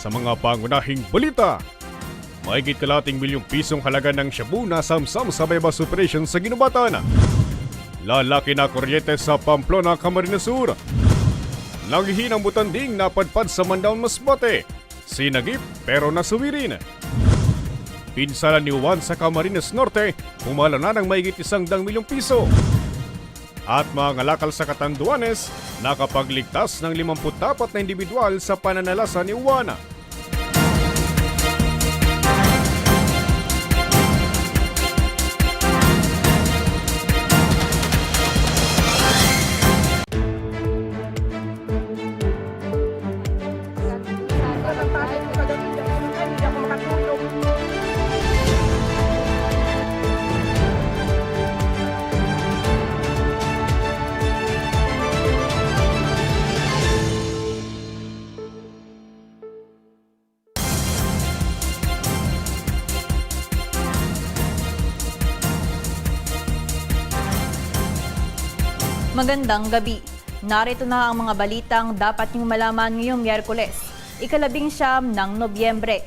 Sa mga pangunahing balita, Mahigit kalating milyong pisong halaga ng shabu na samsam sa bypass operation sa Ginubatan. Lalaki na kuryente sa Pamplona, Camarines Sur. Nanghihinang butanding napadpad sa Mandaon Masbate. Sinagip pero nasuwirin. Pinsala ni Juan sa Camarines Norte, pumala na ng mahigit isang dang milyong piso. At mga ngalakal sa Katanduanes, nakapagligtas ng 54 na individual sa pananalasa ni Juana. Magandang gabi. Narito na ang mga balitang dapat niyong malaman ngayong Miyerkules, ikalabing siyam ng Nobyembre.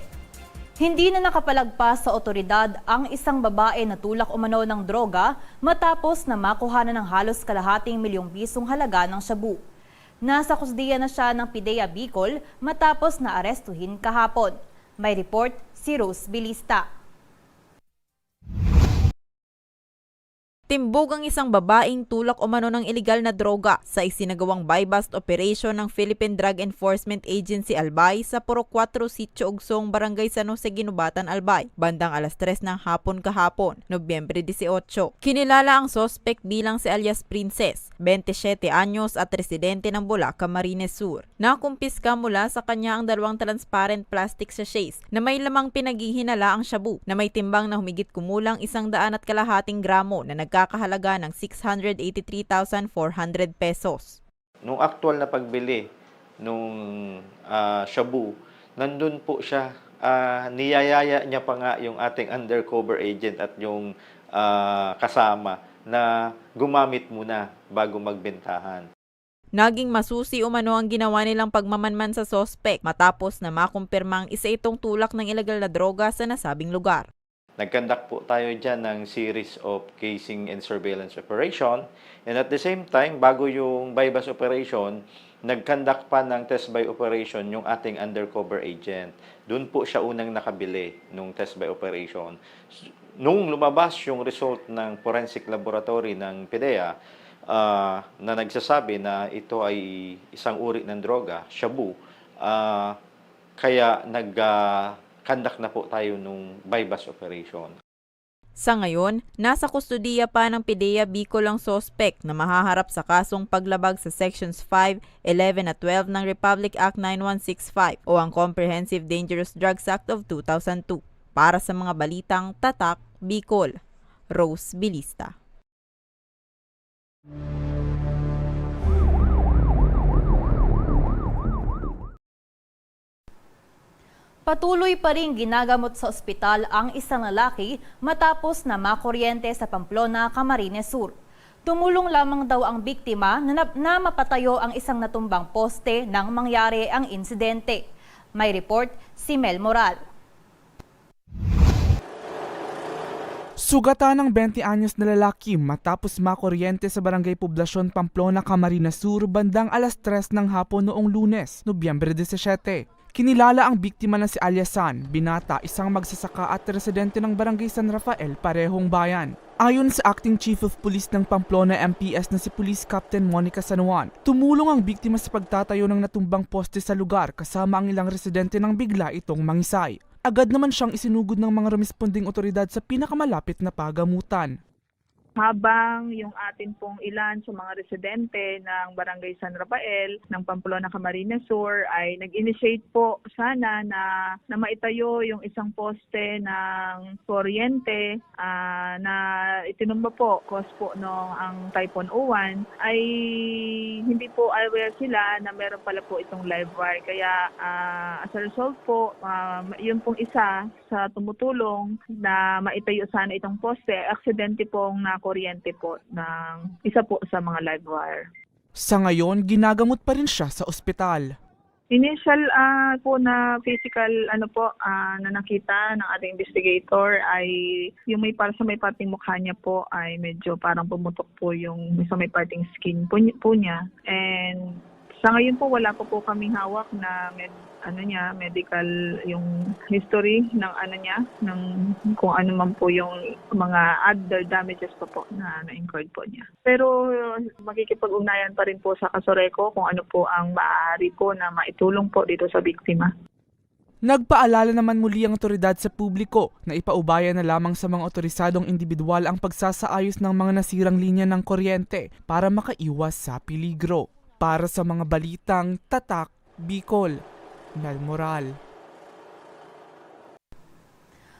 Hindi na nakapalagpas sa otoridad ang isang babae na tulak umano ng droga matapos na makuhanan ng halos kalahating milyong pisong halaga ng shabu. Nasa kusdiya na siya ng Pidea Bicol matapos na arestuhin kahapon. May report si Rose Bilista. Timbog ang isang babaeng tulak umano ng ilegal na droga sa isinagawang buy-bust operation ng Philippine Drug Enforcement Agency Albay sa Puro 4 Sitio Ugsong, Barangay San Jose, Ginubatan, Albay, bandang alas 3 ng hapon kahapon, Nobyembre 18. Kinilala ang sospek bilang si alias Princess, 27 anyos at residente ng Bula, Camarines Sur. Nakumpiska mula sa kanya ang dalawang transparent plastic sachets na may lamang pinaghihinala ang shabu na may timbang na humigit kumulang isang daan at kalahating gramo na nagkakahalaga ng 683,400 pesos. nung actual na pagbili nung ah, shabu, nandun po siya. Ah, niyayaya niya pa nga yung ating undercover agent at yung ah, kasama na gumamit muna bago magbentahan. Naging masusi umano ang ginawa nilang pagmamanman sa sospek matapos na makumpirmang isa itong tulak ng ilegal na droga sa nasabing lugar. Nagkandak po tayo dyan ng series of casing and surveillance operation. And at the same time, bago yung buy-bust operation, nagkandak pa ng test buy operation yung ating undercover agent. Doon po siya unang nakabili nung test buy operation. Nung lumabas yung result ng forensic laboratory ng PDEA, ah, na nagsasabi na ito ay isang uri ng droga, shabu, ah, kaya nag-conduct na po tayo nung buy-bust operation. Sa ngayon, nasa kustudiya pa ng PIDEA Bicol ang sospek na mahaharap sa kasong paglabag sa Sections 5, 11 at 12 ng Republic Act 9165 o ang Comprehensive Dangerous Drugs Act of 2002. Para sa mga balitang Tatak, Bicol, Rose Bilista. Patuloy pa rin ginagamot sa ospital ang isang lalaki matapos na makuryente sa Pamplona, Camarines Sur. Tumulong lamang daw ang biktima na, na, mapatayo ang isang natumbang poste nang mangyari ang insidente. May report si Mel Moral. Sugatan ng 20 anyos na lalaki matapos makuryente sa barangay Poblasyon Pamplona, Camarines Sur bandang alas 3 ng hapon noong lunes, Nobyembre 17. Kinilala ang biktima na si Aliasan, binata, isang magsasaka at residente ng barangay San Rafael, parehong bayan. Ayon sa Acting Chief of Police ng Pamplona MPS na si Police Captain Monica San Juan, tumulong ang biktima sa pagtatayo ng natumbang poste sa lugar kasama ang ilang residente nang bigla itong mangisay. Agad naman siyang isinugod ng mga responding otoridad sa pinakamalapit na pagamutan. Habang yung atin pong ilan sa mga residente ng Barangay San Rafael ng Pamplona Camarines Sur ay nag-initiate po sana na, na maitayo yung isang poste ng kuryente ah, na itinumba po cause po nung ang Typhoon Uwan ay hindi po aware sila na meron pala po itong live wire. Kaya ah, as a result po, ah, yun pong isa sa tumutulong na maitayo sana itong poste, aksidente pong na kuryente po ng isa po sa mga live wire. Sa ngayon, ginagamot pa rin siya sa ospital. Initial ah, po na physical ano po ah, na nakita ng ating investigator ay yung may para sa may parting mukha niya po ay medyo parang pumutok po yung sa may parting skin po, po niya. And sa ngayon po wala po po kaming hawak na med, ano niya medical yung history ng ano niya ng kung ano man po yung mga other damages pa po na na-incurred po niya. Pero uh, makikipag-ugnayan pa rin po sa Kasoreko kung ano po ang maaari po na maitulong po dito sa biktima. Nagpaalala naman muli ang otoridad sa publiko na ipaubaya na lamang sa mga otorisadong individual ang pagsasaayos ng mga nasirang linya ng kuryente para makaiwas sa peligro. Para sa mga balitang Tatak, Bicol, Mel Moral.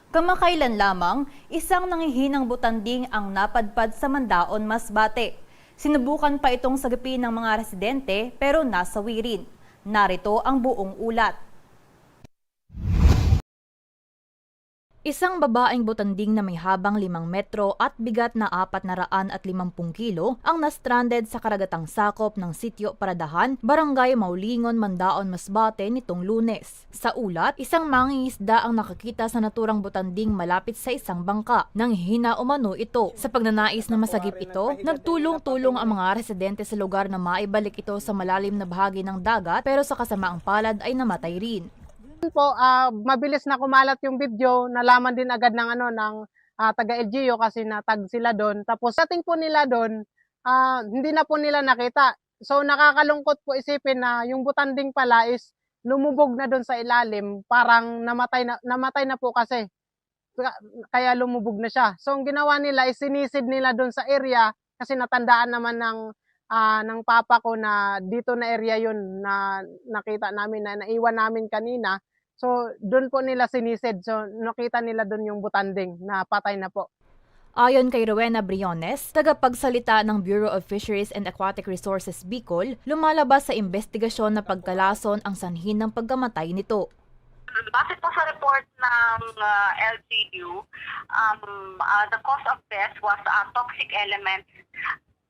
Kamakailan lamang, isang nangihinang butanding ang napadpad sa Mandaon, Masbate. Sinubukan pa itong sagapin ng mga residente pero nasawi rin. Narito ang buong ulat. Isang babaeng butanding na may habang 5 metro at bigat na 450 kilo ang na-stranded sa karagatang sakop ng sitio Paradahan, Barangay Maulingon, Mandaon, Masbate nitong lunes. Sa ulat, isang mangingisda ang nakakita sa naturang butanding malapit sa isang bangka. Nang hina umano ito. Sa pagnanais na masagip ito, nagtulong-tulong ang mga residente sa lugar na maibalik ito sa malalim na bahagi ng dagat pero sa kasamaang palad ay namatay rin. Po, ah, mabilis na kumalat yung video, nalaman din agad ng ano ng ah, taga LGU kasi natag sila doon. Tapos dating po nila doon, ah, hindi na po nila nakita. So nakakalungkot po isipin na yung butanding pala is lumubog na doon sa ilalim, parang namatay na namatay na po kasi. Ka- Kaya lumubog na siya. So ang ginawa nila is sinisid nila doon sa area kasi natandaan naman ng ah, ng papa ko na dito na area yun na nakita namin na naiwan namin kanina. So, doon po nila sinisid. So, nakita nila doon yung butanding na patay na po. Ayon kay Rowena Briones, tagapagsalita ng Bureau of Fisheries and Aquatic Resources Bicol, lumalabas sa investigasyon na pagkalason ang sanhin ng pagkamatay nito. Base po sa report ng uh, LGU, um, uh, the cause of death was uh, toxic elements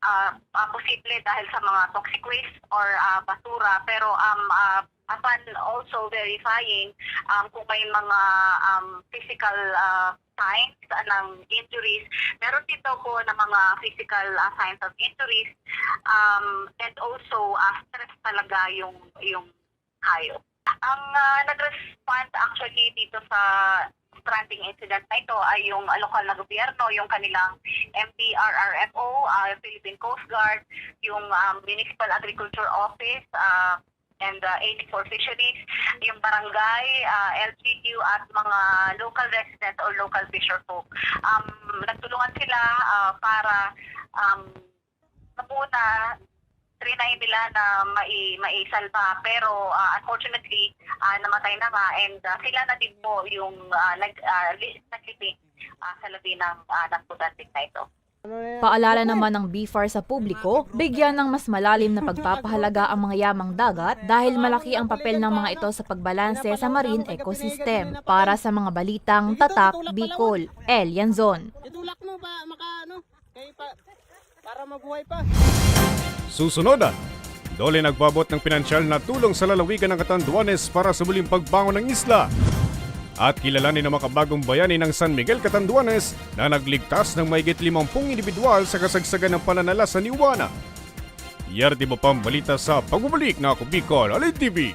uh, uh, posible dahil sa mga toxic waste or uh, basura. Pero um, uh, upon also verifying um, kung may mga um, physical uh, signs ng injuries. Meron daw po na mga physical uh, signs of injuries um, and also uh, stress talaga yung yung hayop. Ang uh, nag-respond actually dito sa stranding incident na ito ay yung lokal na gobyerno, yung kanilang MPRRFO, uh, Philippine Coast Guard, yung um, Municipal Agriculture Office, uh, and uh, 84 Fisheries, yung barangay, uh, LGU at mga local residents or local fisherfolk. Um, nagtulungan sila uh, para um, muna trinay nila na mai maisalba pero uh, unfortunately uh, namatay na nga and uh, sila na din po yung uh, nag uh, naglibing uh, sa labi ng uh, ng putanting na ito. Paalala naman ng BFAR sa publiko, bigyan ng mas malalim na pagpapahalaga ang mga yamang dagat dahil malaki ang papel ng mga ito sa pagbalanse sa marine ecosystem. Para sa mga balitang Tatak, Bicol, El Yanzon. Itulak mo ba maka ano? Kay pa para mabuhay pa. Susunod, Dole nagbabot ng pinansyal na tulong sa lalawigan ng Catanduanes para sa muling pagbangon ng isla. At kilalanin ng makabagong bayani ng San Miguel Catanduanes na nagligtas ng mahigit 50 individual sa kasagsagan ng pananala sa Niwana. Yardi mo pang balita sa pagbubalik na ako Bicol, Alay TV.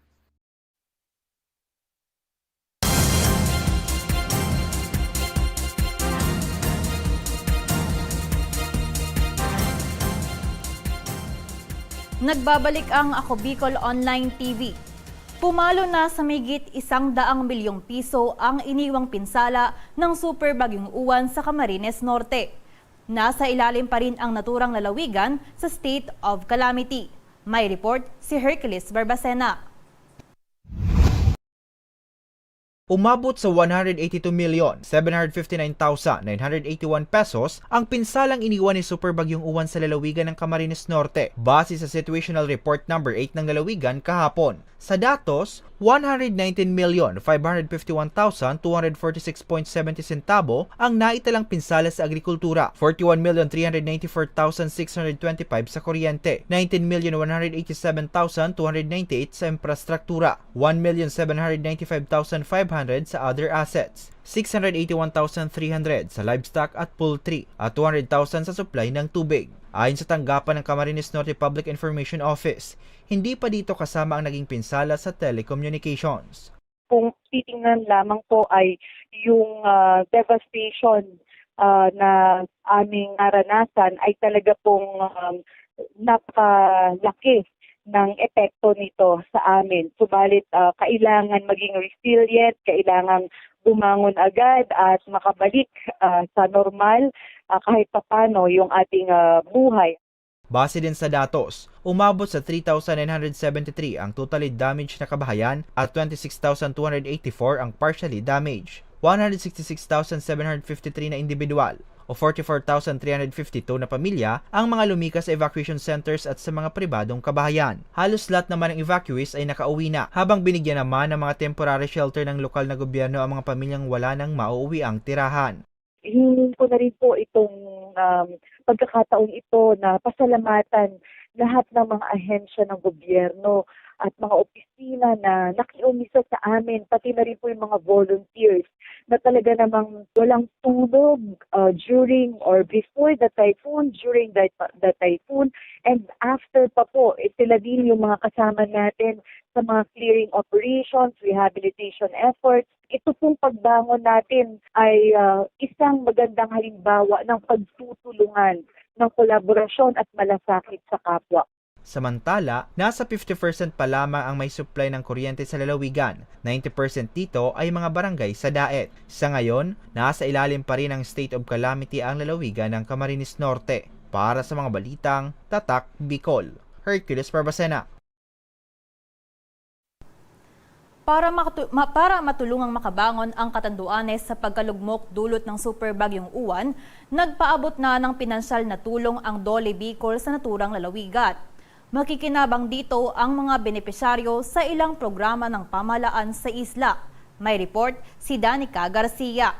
Nagbabalik ang Ako Bicol Online TV. Pumalo na sa migit isang daang milyong piso ang iniwang pinsala ng super bagyong uwan sa Camarines Norte. Nasa ilalim pa rin ang naturang lalawigan sa state of calamity. May report si Hercules Barbacena. Umabot sa 182,759,981 pesos ang pinsalang iniwan ni Super Bagyong Uwan sa lalawigan ng Camarines Norte base sa Situational Report number 8 ng lalawigan kahapon. Sa datos, 119,551,246.70 sentabo ang naitalang pinsala sa agrikultura, 41,394,625 sa kuryente, 19,187,298 sa infrastruktura, 1,795,500 sa other assets, 681,300 sa livestock at poultry at 200,000 sa supply ng tubig. Ayon sa tanggapan ng Camarines Norte Public Information Office, hindi pa dito kasama ang naging pinsala sa telecommunications. Kung titingnan lamang po ay yung ah, devastation ah, na aming naranasan ay talaga pong um, napakalaki ng epekto nito sa amin. Subalit ah, kailangan maging resilient, kailangan bumangon agad at makabalik ah, sa normal ah, kahit papano yung ating ah, buhay. Base din sa datos, umabot sa 3,973 ang totally damaged na kabahayan at 26,284 ang partially damaged. 166,753 na individual o 44,352 na pamilya ang mga lumikas sa evacuation centers at sa mga pribadong kabahayan. Halos lahat naman ng evacuees ay nakauwi na habang binigyan naman ng mga temporary shelter ng lokal na gobyerno ang mga pamilyang wala nang mauuwi ang tirahan. hingin ko na rin po itong um, pagkakataong ito na pasalamatan lahat ng mga ahensya ng gobyerno at mga opisina na nakiumisa sa amin, pati na rin po yung mga volunteers na talaga namang walang tulog uh, during or before the typhoon, during the, the typhoon, and after pa po, eh, sila din yung mga kasama natin sa mga clearing operations, rehabilitation efforts. Ito pong pagbangon natin ay uh, isang magandang halimbawa ng pagtutulungan ng kolaborasyon at malasakit sa kapwa. Samantala, nasa 50% pa lamang ang may supply ng kuryente sa lalawigan. 90% dito ay mga barangay sa Daet. Sa ngayon, nasa ilalim pa rin ng state of calamity ang lalawigan ng Camarines Norte. Para sa mga balitang Tatak Bicol, Hercules Barbacena. Para, makatu- ma- para matulungang makabangon ang Katanduanes sa pagkalugmok dulot ng super bagyong uwan, nagpaabot na ng pinansyal na tulong ang Dole Bicol sa naturang lalawigan. Makikinabang dito ang mga benepisyaryo sa ilang programa ng pamahalaan sa isla. May report si Danica Garcia.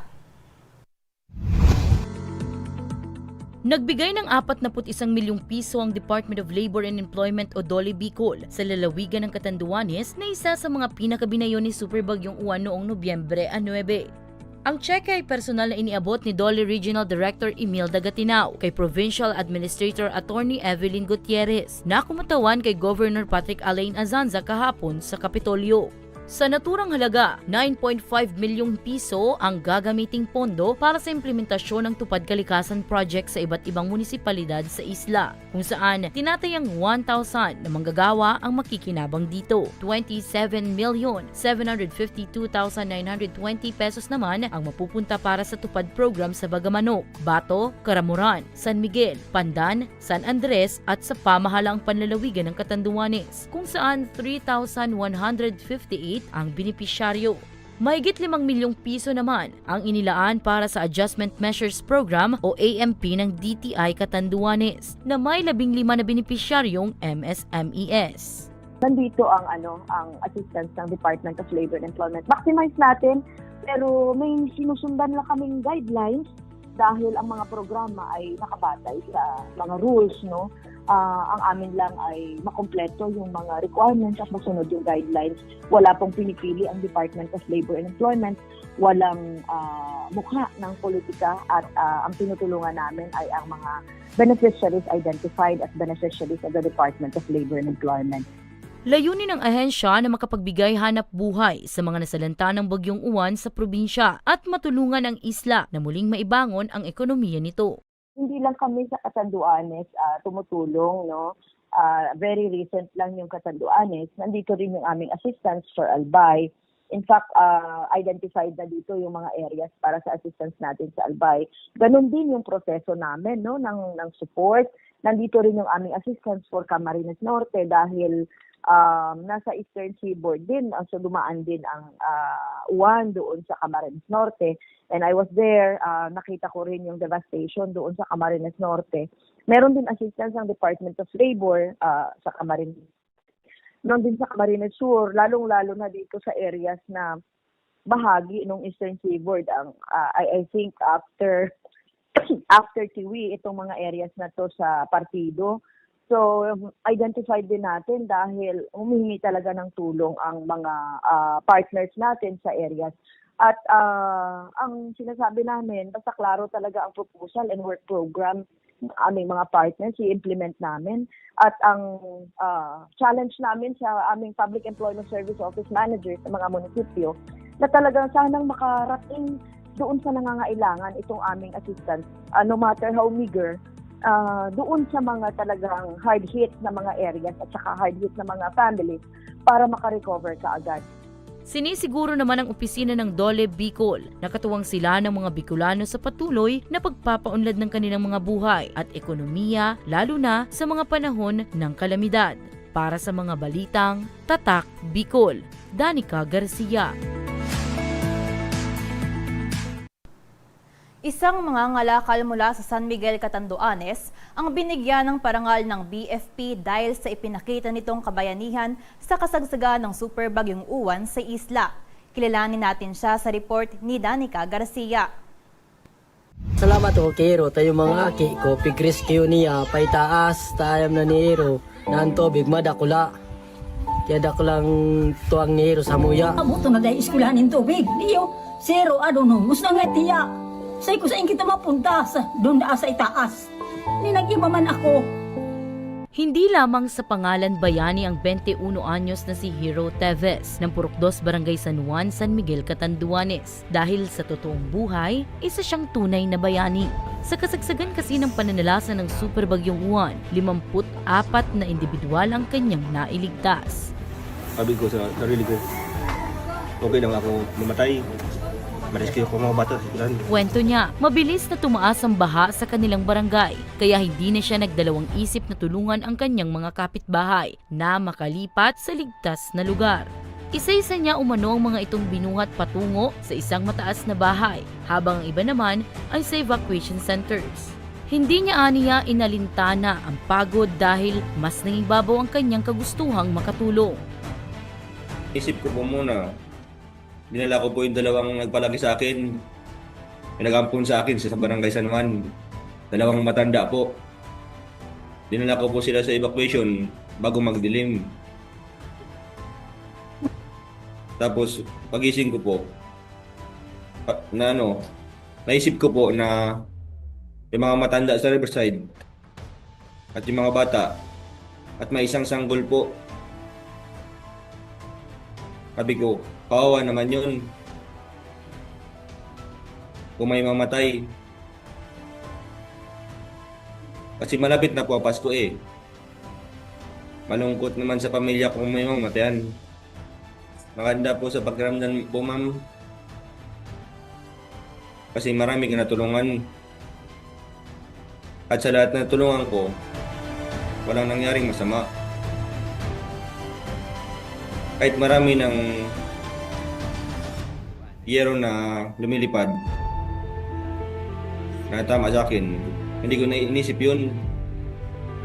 Nagbigay ng 41 milyong piso ang Department of Labor and Employment o DOLE Bicol sa lalawigan ng Catanduanes na isa sa mga pinakabinayo ni Super Bagyong Uwan noong Nobyembre 9. Ang cheque ay personal na iniabot ni DOLE Regional Director Imelda Gatinao kay Provincial Administrator Attorney Evelyn Gutierrez na kumutawan kay Governor Patrick Alain Azanza kahapon sa Kapitolyo. Sa naturang halaga, 9.5 milyong piso ang gagamiting pondo para sa implementasyon ng Tupad Kalikasan Project sa iba't ibang munisipalidad sa isla, kung saan tinatayang 1,000 na manggagawa ang makikinabang dito. 27,752,920 pesos naman ang mapupunta para sa Tupad Program sa Bagamanok, Bato, Karamuran, San Miguel, Pandan, San Andres at sa pamahalaang panlalawigan ng Catanduanes, kung saan 3,158 ang benepisyaryo. Mahigit 5 milyong piso naman ang inilaan para sa Adjustment Measures Program o AMP ng DTI Catanduanes na may 15 na benepisyaryong MSMES. nandito ang ano ang assistance ng Department of Labor and Employment. Maximize natin pero may sinusundan lang kaming guidelines dahil ang mga programa ay nakabatay sa mga rules no. Ah, ang amin lang ay makompleto yung mga requirements at masunod yung guidelines. Wala pong pinipili ang Department of Labor and Employment. Walang ah, mukha ng politika at ah, ang tinutulungan namin ay ang mga beneficiaries identified as beneficiaries of the Department of Labor and Employment. Layunin ng ahensya na makapagbigay hanap buhay sa mga nasalanta ng bagyong uwan sa probinsya at matulungan ang isla na muling maibangon ang ekonomiya nito. Hindi lang kami sa Catanduanes ah, tumutulong, no? Ah, very recent lang yung Catanduanes. Nandito rin yung aming assistance for Albay. In fact, ah, identified na dito yung mga areas para sa assistance natin sa Albay. Ganon din yung proseso namin, no, ng, ng support. Nandito rin yung aming assistance for Camarines Norte dahil um, nasa Eastern Seaboard din, uh, so dumaan din ang uh, uwan doon sa Camarines Norte. And I was there, uh, nakita ko rin yung devastation doon sa Camarines Norte. Meron din assistance ng Department of Labor uh, sa Camarines Noon din sa Camarines Sur, lalong-lalo na dito sa areas na bahagi ng Eastern Seaboard. Ang, uh, I, I think after after Tiwi, itong mga areas na to sa partido, So, identified din natin dahil humihingi talaga ng tulong ang mga ah, partners natin sa areas. At ah, ang sinasabi namin, basta klaro talaga ang proposal and work program ng aming mga partners, i-implement namin. At ang ah, challenge namin sa aming Public Employment Service Office Managers sa mga munisipyo na talagang sanang makarating doon sa nangangailangan itong aming assistance, ah, no matter how meager, ah, doon sa mga talagang hard hit na mga areas at saka hard hit na mga families para makarecover ka agad. Sinisiguro naman ang opisina ng Dole Bicol na katuwang sila ng mga Bicolano sa patuloy na pagpapaunlad ng kanilang mga buhay at ekonomiya lalo na sa mga panahon ng kalamidad. Para sa mga balitang Tatak Bicol, Danica Garcia. Isang mga ngalakal mula sa San Miguel Catanduanes ang binigyan ng parangal ng BFP dahil sa ipinakita nitong kabayanihan sa kasagsagan ng super bagyong uwan sa isla. Kilalanin natin siya sa report ni Danica Garcia. Salamat o Kero, tayo mga aki ko, pigris kayo niya, pay taas, tayam na ni Hero, naan tubig madakula. Kaya dakulang tuwang ni Hero sa muya. Abuto na dahil iskulanin tubig. Diyo, zero, ano no, musta nga tiya. Say ko sa kita mapunta sa doon da sa itaas. Ninagima man ako. Hindi lamang sa pangalan bayani ang 21 anyos na si Hero Teves ng Purukdos Barangay San Juan, San Miguel, Catanduanes. Dahil sa totoong buhay, isa siyang tunay na bayani. Sa kasagsagan kasi ng pananalasa ng super bagyong uwan, 54 na individual ang kanyang nailigtas. sabi ko sa sarili ko, okay lang ako mamatay. Marescue ko mga bata. Kwento niya, mabilis na tumaas ang baha sa kanilang barangay, kaya hindi na siya nagdalawang isip na tulungan ang kanyang mga kapitbahay na makalipat sa ligtas na lugar. Isa-isa niya umano ang mga itong binuhat patungo sa isang mataas na bahay, habang ang iba naman ay sa evacuation centers. Hindi niya aniya inalintana ang pagod dahil mas naging babaw ang kanyang kagustuhang makatulong. Isip ko po muna, dinala ko po yung dalawang nagpalagi sa akin. May nagampun sa akin sa barangay San Juan. Dalawang matanda po. Dinala ko po sila sa evacuation bago magdilim. Tapos, pagising ko po, na ano, naisip ko po na yung mga matanda sa Riverside at yung mga bata at may isang sanggol po sabi ko, kawawa naman yun. Kung may mamatay. Kasi malapit na po Pasko eh. Malungkot naman sa pamilya kung may mamatayan. Maganda po sa pagkaramdam po ma'am. Kasi marami ka natulungan. At sa lahat na tulungan ko, walang nangyaring masama kahit marami ng yero na lumilipad na tama sa akin, hindi ko na inisip yun.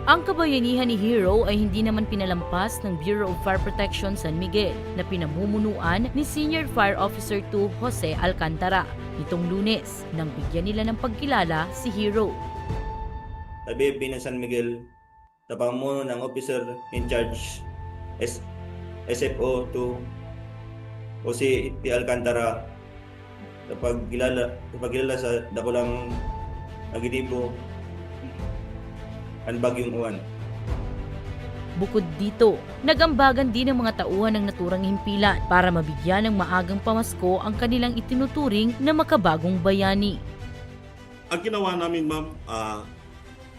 Ang kabayanihan ni Hero ay hindi naman pinalampas ng Bureau of Fire Protection San Miguel na pinamumunuan ni Senior Fire Officer 2 Jose Alcantara nitong lunes nang bigyan nila ng pagkilala si Hero. Sa BFB ng San Miguel, sa pamuno ng officer in charge S SFO 2 o si T. Alcantara sa pagkilala, sa pagkilala sa dakulang Agitibo ang Bagyong Uwan. Bukod dito, nagambagan din ng mga tauhan ng naturang himpilan para mabigyan ng maagang pamasko ang kanilang itinuturing na makabagong bayani. Ang ginawa namin, ma'am, ah,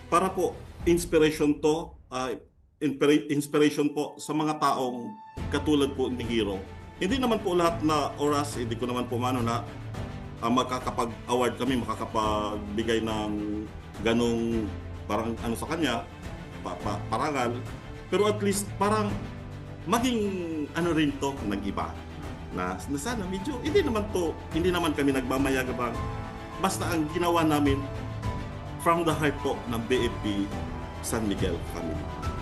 para po inspiration to, ah, inspira- inspiration po sa mga taong katulad po ni Hero. Hindi naman po lahat na oras, hindi ko naman po mano na ah, makakapag-award kami, makakapagbigay ng ganong parang ano sa kanya, pa- pa- parangal. Pero at least parang maging ano rin to ng iba. Na, na sana medyo, hindi naman to, hindi naman kami nagmamayagabang. Basta ang ginawa namin from the heart po ng BFP San Miguel Family.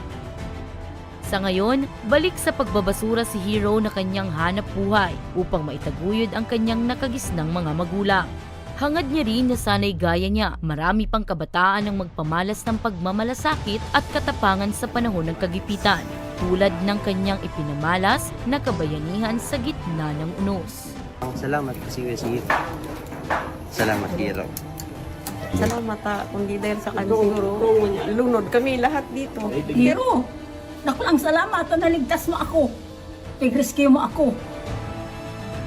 Sa ngayon, balik sa pagbabasura si Hero na kanyang hanap buhay upang maitaguyod ang kanyang nakagisnang mga magulang. Hangad niya rin na sanay gaya niya, marami pang kabataan ang magpamalas ng pagmamalasakit at katapangan sa panahon ng kagipitan, tulad ng kanyang ipinamalas na kabayanihan sa gitna ng unos. Salamat kasi si Salamat Hero. Salamat ha, kundi dahil sa kanya siguro, lunod kami lahat dito. Pero, nakulang salamat na naligtas mo ako. Tig-rescue mo ako.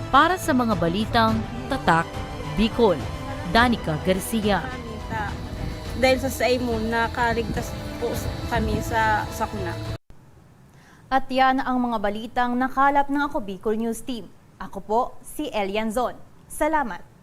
Para sa mga balitang Tatak, Bicol, Danica Garcia. Dahil sa say mo, nakaligtas po kami sa sakuna. At yan ang mga balitang nakalap ng Ako Bicol News Team. Ako po si Elian Zon. Salamat!